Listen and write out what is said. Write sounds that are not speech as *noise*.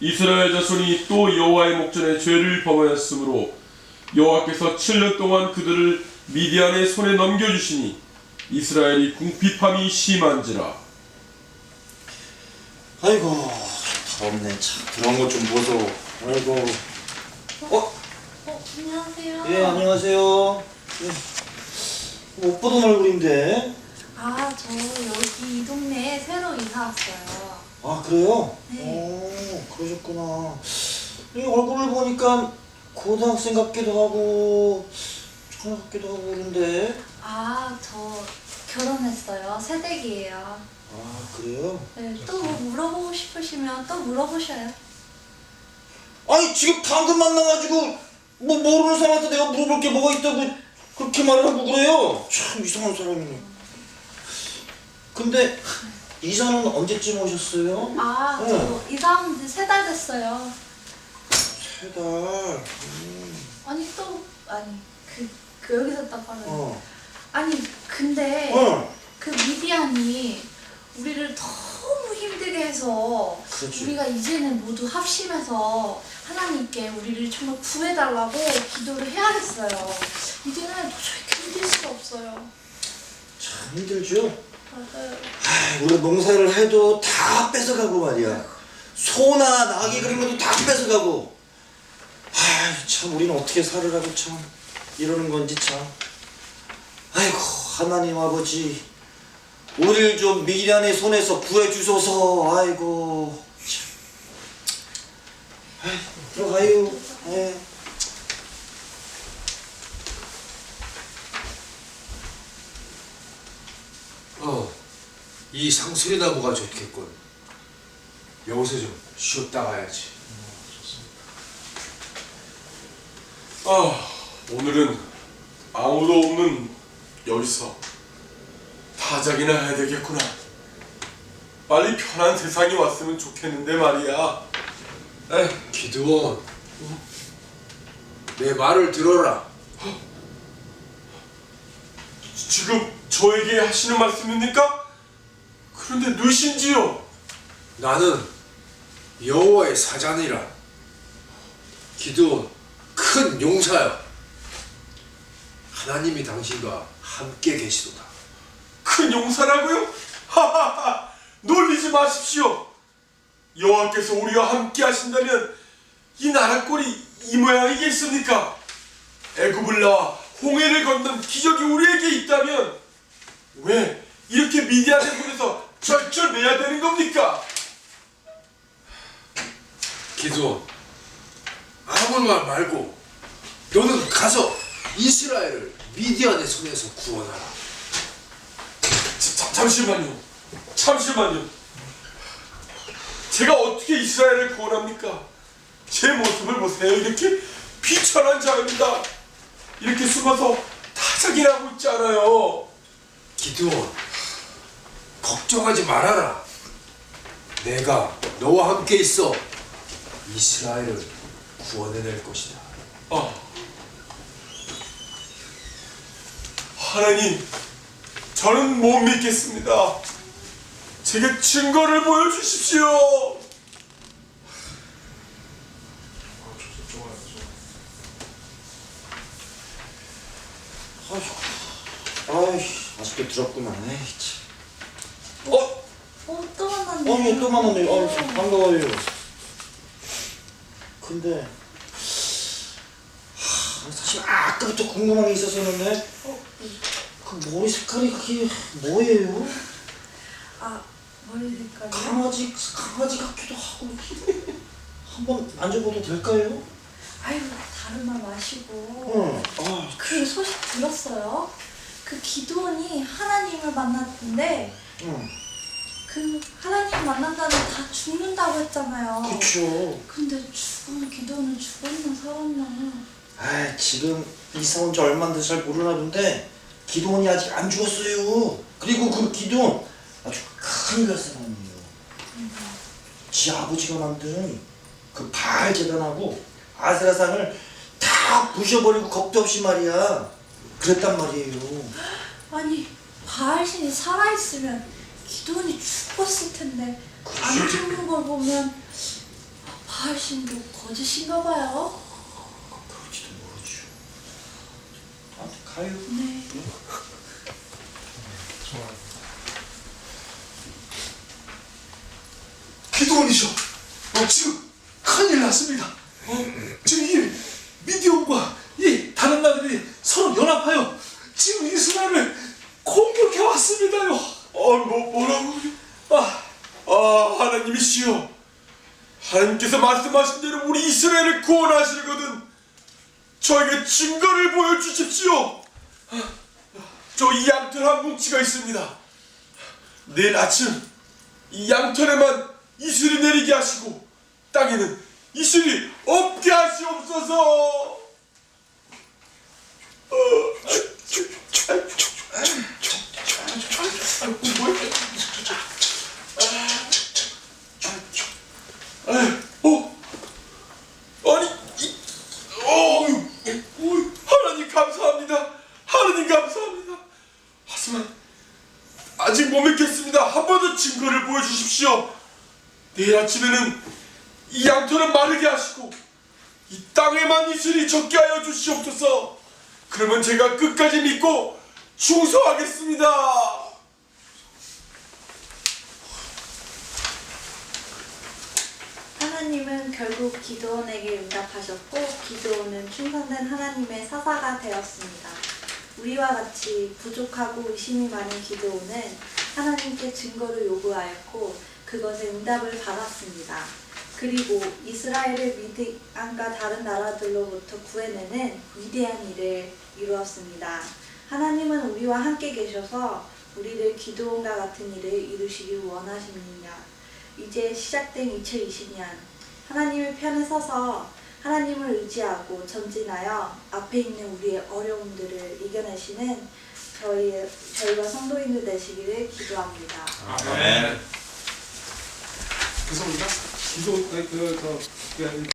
이스라엘 자손이 또 여호와의 목전에 죄를 범하였으므로 여호와께서 7년 동안 그들을 미디안의 손에 넘겨주시니 이스라엘이 궁핍함이 심한지라 아이고 덥네 참 그런 것 좀 보소 아이고 어? 어, 안녕하세요. 예 안녕하세요 예. 못 보던 얼굴인데 아, 저 여기 이 동네에 새로 이사 왔어요. 아 그래요? 네. 오 그러셨구나 이 얼굴을 보니까 고등학생 같기도 하고 처녀 같기도 하고 그런데 아, 저 결혼했어요. 새댁이에요. 아 그래요? 네, 또 뭐 물어보고 싶으시면 또 물어보셔요. 아니 지금 방금 만나가지고 뭐 모르는 사람한테 내가 물어볼 게 뭐가 있다고 그렇게 말을 하고 그래요 참 이상한 사람이네 근데 이사는 언제쯤 오셨어요? 아, 네. 저 이사 온지세 달 됐어요. 세 달 음, 아니, 또, 아니, 그, 그 여기서 딱 말해요. 어. 아니, 근데 어. 그 미디안이 우리를 너무 힘들게 해서 그렇지. 우리가 이제는 모두 합심해서 하나님께 우리를 정말 구해달라고 기도를 해야겠어요. 이제는 도저히 견딜 수가 없어요. 참 힘들죠? 맞아요. 아, 우리가 농사를 해도 다 뺏어가고 말이야. 소나 나귀 그런 것도 다 뺏어가고. 아, 참 우리는 어떻게 살으라고 참 이러는 건지 참. 아이고 하나님 아버지, 우리를 좀 미련의 손에서 구해 주소서. 아이고. 참. 아이, 들어가요. 예. 이 상수리 나무가 좋겠군. 여기서 좀 쉬었다 가야지. 아 오늘은 아무도 없는 여기서 타작이나 해야 되겠구나 빨리 편한 세상이 왔으면 좋겠는데 말이야 에 기드원, 내 말을 들어라. 지금 저에게 하시는 말씀입니까? 그런데 누신지요? 나는 여호와의 사자니라. 기드원, 큰 용사여. 하나님이 당신과 함께 계시도다. 큰 용사라고요? 하하하 놀리지 마십시오 여호와께서 우리와 함께 하신다면 이 나라 꼴이 이 모양이겠습니까? 애굽을 나와 홍해를 건넌 기적이 우리에게 있다면 왜 이렇게 미디안의 손에서 절절매야 되는 겁니까? 기드원, 아무 말 말고 너는 가서 이스라엘을 미디안의 손에서 구원하라. 자, 잠시만요. 잠시만요. 제가 어떻게 이스라엘을 구원합니까? 제 모습을 보세요. 이렇게 비천한 자입니다. 이렇게 숨어서 타작이나 하고 있잖아요. 기드원, 걱정하지 말아라. 내가 너와 함께 있어 이스라엘을 구원해낼 것이다. 아. 하나님, 저는 못 믿겠습니다. 제게 증거를 보여주십시오. 아휴, 아직도 들었구만. 에이, 참. 어? 어, 또 만났네. 어, 반가워요. 근데 하, 사실 아까부터 궁금한 게 있었었는데 어, 네. 그 머리 색깔이 그게 뭐예요? 아, 머리 색깔이요? 강아지 강아지 같기도 하고 한번 만져봐도 될까요? 아유, 다른 말 마시고. 응. 아, 그 소식 들었어요? 그 기도원이 하나님을 만났는데 응. 그 하나님 만난다면 다 죽는다고 했잖아요. 그쵸. 근데 죽은 기도는 죽었나 살았나? 아, 지금 이사 온 지 얼마 안 돼서 잘 모르나 본데 기도원이 아직 안 죽었어요. 그리고 그 기도원 아주 큰 별사람이에요. 지 아버지가 만든 그 바알 재단하고 아세라상을 다 부셔버리고 겁도 없이 말이야. 그랬단 말이에요. *gasps* 아니 바알신이 살아있으면 기도원이 죽었을 텐데 안 죽는 걸 보면 부활신도 거짓인가 봐요. 그럴지도 모르죠. 아무튼 가요. 네. 기도원이셔. 어, 지금 큰일 났습니다. 어, 지금 이 미디움과 이 다른 나라들이 서로 연합하여 지금 이스라엘을 공격해 왔습니다요. 어, 뭐, 뭐라고? 아, 아, 하나님이시여. 하나님께서 말씀하신 대로 우리 이스라엘을 구원하시거든. 저에게 증거를 보여주십시오. 저 이 양털 한 뭉치가 있습니다. 내일 아침 이 양털에만 이슬이 내리게 하시고 땅에는 이슬이 없게 하시옵소서. 어? 아니, 이, 어, 어, 하나님 감사합니다. 하나님 감사합니다. 하지만 아직 못 믿겠습니다. 한 번 더 증거를 보여주십시오. 내일 아침에는 이 양털을 마르게 하시고 이 땅에만 이슬이 적게 하여 주시옵소서. 그러면 제가 끝까지 믿고 충성하겠습니다. 하나님은 결국 기도원에게 응답하셨고 기도원은 충성된 하나님의 사사가 되었습니다. 우리와 같이 부족하고 의심이 많은 기도원은 하나님께 증거를 요구하였고 그것에 응답을 받았습니다. 그리고 이스라엘을 미디안과 다른 나라들로부터 구해내는 위대한 일을 이루었습니다. 하나님은 우리와 함께 계셔서 우리를 기도원과 같은 일을 이루시길 원하십니다. 이제 시작된 2020년 하나님의 편에 서서 하나님을 의지하고 전진하여 앞에 있는 우리의 어려움들을 이겨내시는 저희 저희와 성도인들 되시기를 기도합니다. 그래서 우리가 기도 그, 그, 그